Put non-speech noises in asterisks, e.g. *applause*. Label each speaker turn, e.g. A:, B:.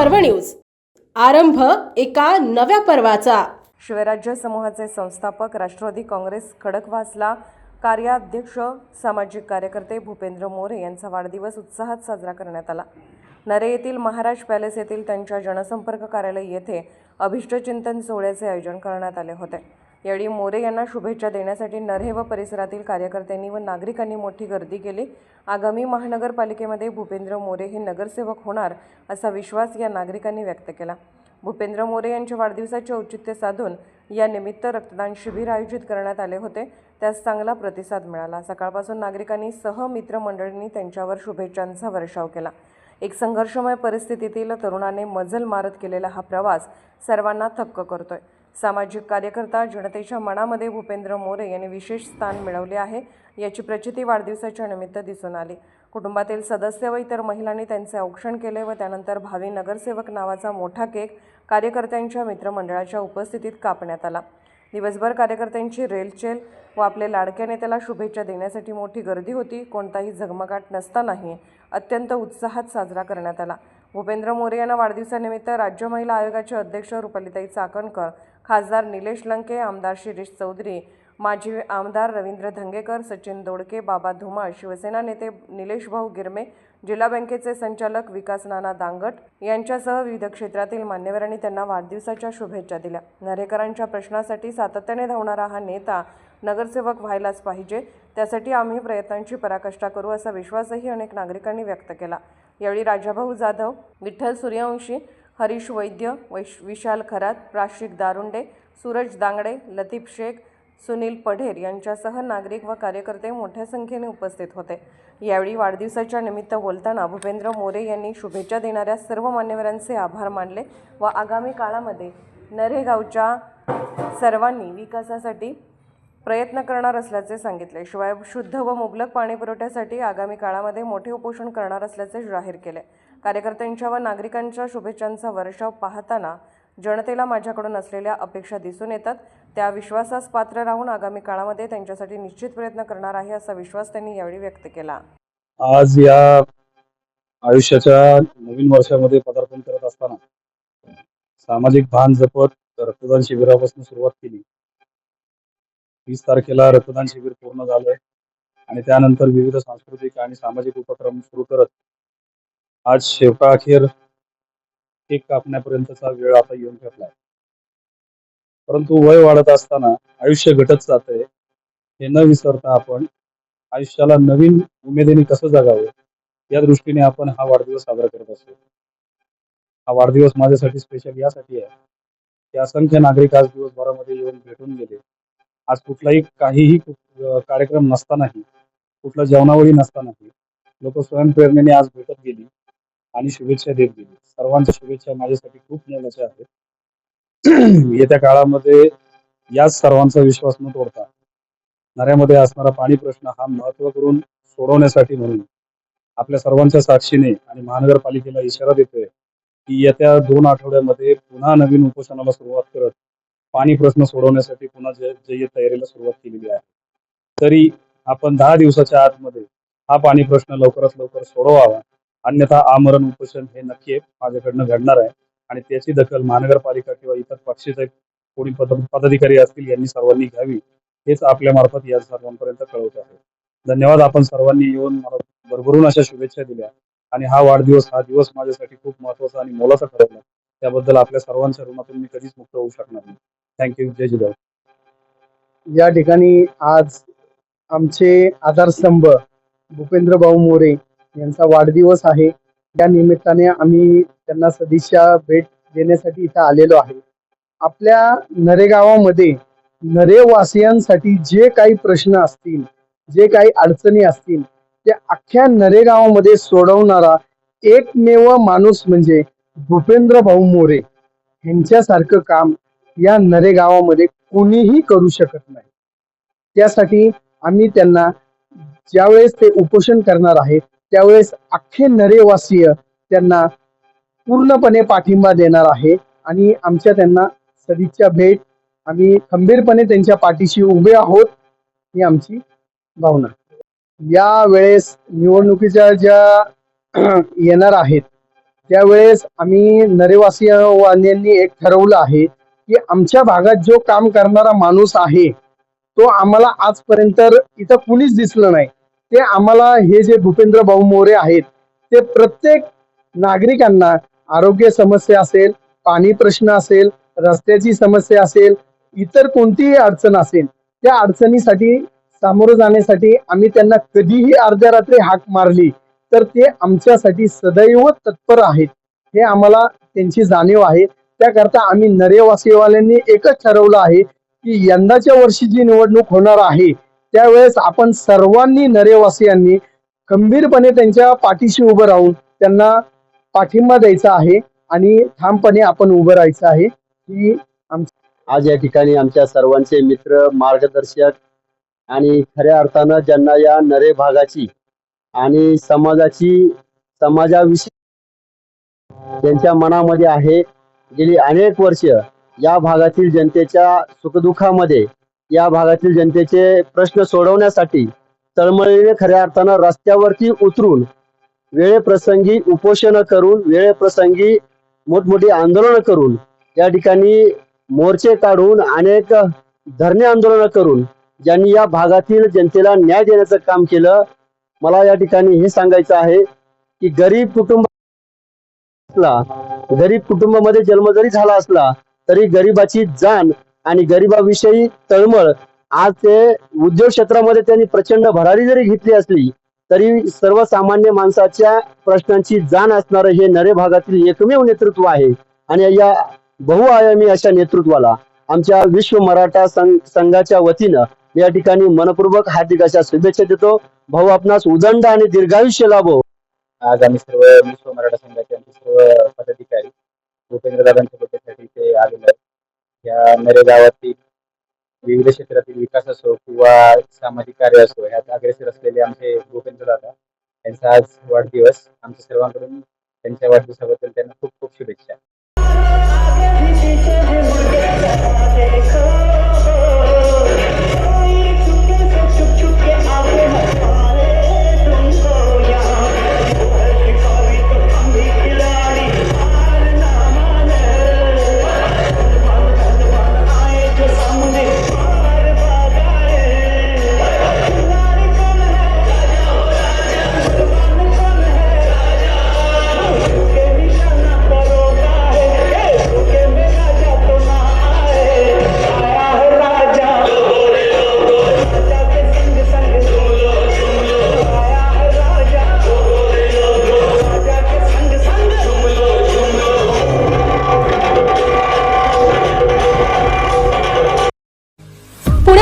A: पर्व न्यूज. आरंभ एका नव्या पर्वाचा.
B: शिवराज्य समूहाचे संस्थापक राष्ट्रवादी काँग्रेस खडकवासला कार्याध्यक्ष सामाजिक कार्यकर्ते भूपेंद्र मोरे यांचा वाढदिवस उत्साहात साजरा करण्यात आला. नरे येथील महाराज पॅलेस येथील त्यांच्या जनसंपर्क कार्यालय येथे अभिष्टचिंतन सोहळ्याचे आयोजन करण्यात आले होते. यावेळी मोरे यांना शुभेच्छा देण्यासाठी नरे व परिसरातील कार्यकर्त्यांनी व नागरिकांनी मोठी गर्दी केली. आगामी महानगरपालिकेमध्ये भूपेंद्र मोरे हे नगरसेवक होणार असा विश्वास या नागरिकांनी व्यक्त केला. भूपेंद्र मोरे यांच्या वाढदिवसाचे औचित्य साधून या निमित्त रक्तदान शिबिर आयोजित करण्यात आले होते. त्यास चांगला प्रतिसाद मिळाला. सकाळपासून नागरिकांनी सह मित्रमंडळींनी त्यांच्यावर शुभेच्छांचा वर्षाव केला. एक संघर्षमय परिस्थितीतील तरुणाने मजल मारत केलेला हा प्रवास सर्वांना थक्क करतोय. सामाजिक कार्यकर्ता जनतेच्या मनामध्ये भूपेंद्र मोरे यांनी विशेष स्थान मिळवले आहे. याची प्रचिती वाढदिवसाच्या निमित्त दिसून आली. कुटुंबातील सदस्य व इतर महिलांनी त्यांचे औक्षण केले व त्यानंतर भावी नगरसेवक नावाचा मोठा केक कार्यकर्त्यांच्या मित्रमंडळाच्या उपस्थितीत कापण्यात आला. दिवसभर कार्यकर्त्यांची रेलचेल व आपले लाडक्या नेत्याला शुभेच्छा देण्यासाठी मोठी गर्दी होती. कोणताही झगमगाट नसतानाही अत्यंत उत्साहात साजरा करण्यात आला. भूपेंद्र मोरे यांना वाढदिवसानिमित्त राज्य महिला आयोगाचे अध्यक्ष रुपलिताई चाकणकर खासदार निलेश लंके आमदार शिरीष चौधरी माजी आमदार रवींद्र धंगेकर सचिन दोडके बाबा धुमाळ शिवसेना नेते निलेश भाऊ गिरमे जिल्हा बँकेचे संचालक विकास नाना दांगट यांच्यासह विविध क्षेत्रातील मान्यवरांनी त्यांना वाढदिवसाच्या शुभेच्छा दिल्या. नरेकरांच्या प्रश्नासाठी सातत्याने धावणारा हा नेता नगरसेवक व्हायलाच पाहिजे त्यासाठी आम्ही प्रयत्नांची पराकाष्ठा करू असा विश्वासही अनेक नागरिकांनी व्यक्त केला. यावेळी राजाभाऊ जाधव विठ्ठल सूर्यवंशी हरीश वैद्य वैश विशाल खरात प्राशिक दारुंडे सूरज दांगडे लतीफ शेख सुनील पढेर यांच्यासह नागरिक व कार्यकर्ते मोठ्या संख्येने उपस्थित होते. यावेळी वाढदिवसाच्या निमित्त बोलताना भूपेंद्र मोरे यांनी शुभेच्छा देणाऱ्या सर्व मान्यवरांचे आभार मानले व आगामी काळामध्ये नरेगावच्या सर्वांनी विकासासाठी प्रयत्न करणार असल्याचे सांगितले. शिवाय शुद्ध व मुबलक पाणी पुरवठ्यासाठी आगामी काळामध्ये मोठे उपोषण करणार असल्याचे जाहीर केले. कार्यकर्त्यांच्या व नागरिकांच्या शुभेच्छांचा वर्षाव पाहताना जनतेला माझ्याकडून असलेल्या अपेक्षा दिसून येतात. त्या विश्वासास पात्र राहून आगामी काळामध्ये त्यांच्यासाठी निश्चित प्रयत्न करणार आहे असा विश्वास त्यांनी यावेळी व्यक्त केला.
C: आज या आयुष्याच्या नवीन वर्षामध्ये पदार्पण करत असताना सामाजिक भान जपत रक्तदान शिबिरापासून सुरुवात केली. वीस तारखेला रक्तदान शिबिर पूर्ण झालंय. आणि त्यानंतर विविध सांस्कृतिक आणि सामाजिक उपक्रम सुरू करत आज शेवटा अखेर केक कापण्यापर्यंतचा वेळ आता येऊन ठेपलाय. परंतु वय वाढत असताना आयुष्य घटत जातंय हे न विसरता आपण आयुष्याला नवीन उमेदीने कसं जगावं या दृष्टीने आपण हा वाढदिवस साजरा करत असतो. हा वाढदिवस माझ्यासाठी स्पेशल यासाठी आहे. की असंख्य नागरिक आज दिवसभरामध्ये येऊन भेटून गेले. आज कुठलाही काहीही कार्यक्रम नसतानाही कुठला जेवणावळी नसतानाही लोक स्वयंप्रेरणेने आज भेटत गेली आणि शुभेच्छा देत गेली. सर्वांच्या शुभेच्छा माझ्यासाठी खूप मोलाच्या आहेत. *clears throat* येत्या काळामध्ये याच सर्वांचा विश्वास न तोडता नऱ्यामध्ये असणारा पाणी प्रश्न हा महत्त्व करून सोडवण्यासाठी म्हणून आपल्या सर्वांच्या साक्षीने आणि महानगरपालिकेला इशारा देतोय की येत्या दोन आठवड्यामध्ये पुन्हा नवीन उपोषणाला सुरुवात करत पाणी प्रश्न सोडवण्यासाठी पुन्हा जय जय्यत तयारीला सुरुवात केलेली आहे. तरी आपण दहा दिवसाच्या आतमध्ये हा पाणी प्रश्न लवकरात लवकर सोडवावा. अन्यथा आमरण उपोषण हे नक्की माझ्याकडनं घडणार आहे. आणि त्याची दखल महानगरपालिका किंवा इतर पक्षाचे कोणी पद पदाधिकारी असतील यांनी सर्वांनी घ्यावी. हेच आपल्या मार्फत या सर्वांपर्यंत कळवत आहे. धन्यवाद. आपण सर्वांनी येऊन मला भरभरून अशा शुभेच्छा दिल्या. आणि हा वाढदिवस हा दिवस माझ्यासाठी खूप महत्त्वाचा आणि मोलाचा ठरवला त्याबद्दल आपल्या सर्वांच्या ऋणातून मी कधीच मुक्त होऊ शकणार नाही. थँक्यू जय जिजाऊ.
D: या ठिकाणी आज आमचे आधारस्तंभ भूपेंद्र भाऊ मोरे यांचा वाढदिवस आहे. या निमित्ताने आम्ही त्यांना सदिच्छा भेट देण्यासाठी इथं आलेलो आहे. आपल्या नरेगावामध्ये नरेवासियांसाठी जे काही प्रश्न असतील जे काही अडचणी असतील ते अख्ख्या नरेगावामध्ये सोडवणारा एकमेव माणूस म्हणजे भूपेंद्र भाऊ मोरे यांच्यासारखं काम या नरे गावामध्ये कोणीही करू शकत नाही. त्यासाठी आम्ही त्यांना ज्यावेळेस ते उपोषण करणार आहेत त्यावेळेस अख्खे नरेवासीय त्यांना पूर्णपणे पाठिंबा देणार आहे आणि आमच्या त्यांना सदिच्छा भेट. आम्ही खंबीरपणे त्यांच्या पाठीशी उभे आहोत ही आमची भावना. या वेळेस निवडणुकीच्या ज्या *clears throat* येणार आहेत त्यावेळेस आम्ही नरेवासियांनी एक ठरवलं आहे की आमच्या भागात जो काम करणारा माणूस आहे तो आम्हाला आजपर्यंत इथं कुणीच दिसलं नाही. ते आम्हाला हे जे भूपेंद्र भाऊ मोरे आहेत ते प्रत्येक नागरिकांना आरोग्य समस्या असेल पाणी प्रश्न असेल रस्त्याची समस्या असेल इतर कोणतीही अडचण असेल त्या अडचणीसाठी सामोरं जाण्यासाठी आम्ही त्यांना कधीही अर्ध्या रात्री हाक मारली. तर ते आमच्यासाठी सदैव तत्पर आहेत. हे आम्हाला त्यांची जाणीव आहे. त्याकरता आम्ही नरेवासीवाल्यांनी एकच ठरवलं आहे की यंदाच्या वर्षी जी निवडणूक होणार आहे त्यावेळेस आपण सर्वांनी नरेवासियांनी खंबीरपणे त्यांच्या पाठीशी उभं राहून त्यांना पाठिंबा द्यायचा आहे आणि ठामपणे आपण उभं राहायचं आहे ही
E: आज या ठिकाणी आमच्या सर्वांचे मित्र मार्गदर्शक आणि खऱ्या अर्थानं ज्यांना या नरे भागाची आणि समाजाची समाजाविषयी त्यांच्या मनामध्ये आहे. गेली अनेक वर्ष या भागातील जनतेच्या सुखदुःखामध्ये या भागातील जनतेचे प्रश्न सोडवण्यासाठी तळमळीने खऱ्या अर्थानं रस्त्यावरती उतरून वेळेप्रसंगी उपोषण करून वेळेप्रसंगी मोठमोठी आंदोलनं करून या ठिकाणी मोर्चे काढून अनेक धरणे आंदोलनं करून ज्यांनी या भागातील जनतेला न्याय देण्याचं काम केलं मला या ठिकाणी हे सांगायचं आहे की गरीब कुटुंब असला गरीब कुटुंबामध्ये जन्म जरी झाला असला तरी गरिबाची जाण आणि गरिबाविषयी तळमळ आज ते उद्योग क्षेत्रामध्ये त्यांनी प्रचंड भरारी जरी घेतली असली तरी सर्वसामान्य माणसाच्या प्रश्नांची जाण असणारं हे नरे भागातील एकमेव नेतृत्व आहे. आणि या बहुआयामी अशा नेतृत्वाला आमच्या विश्व मराठा संघ संघाच्या वतीनं या ठिकाणी मनपूर्वक हार्दिक अशा शुभेच्छा देतो. भाऊ आपणास उदंड आणि दीर्घायुष्य लाभो.
C: आज आम्ही सर्व विश्व मराठा संघाचे आमचे सर्व पदाधिकारी भूपेंद्र दादांच्या भेटीसाठी ते आलेले आहेत. या नरे गावातील विविध क्षेत्रातील विकास असो किंवा सामाजिक कार्य असो ह्यात अग्रेसर असलेले आमचे भूपेंद्र दादा यांचा आज वाढदिवस. आमच्या सर्वांकडून त्यांच्या वाढदिवसाबद्दल त्यांना खूप खूप शुभेच्छा.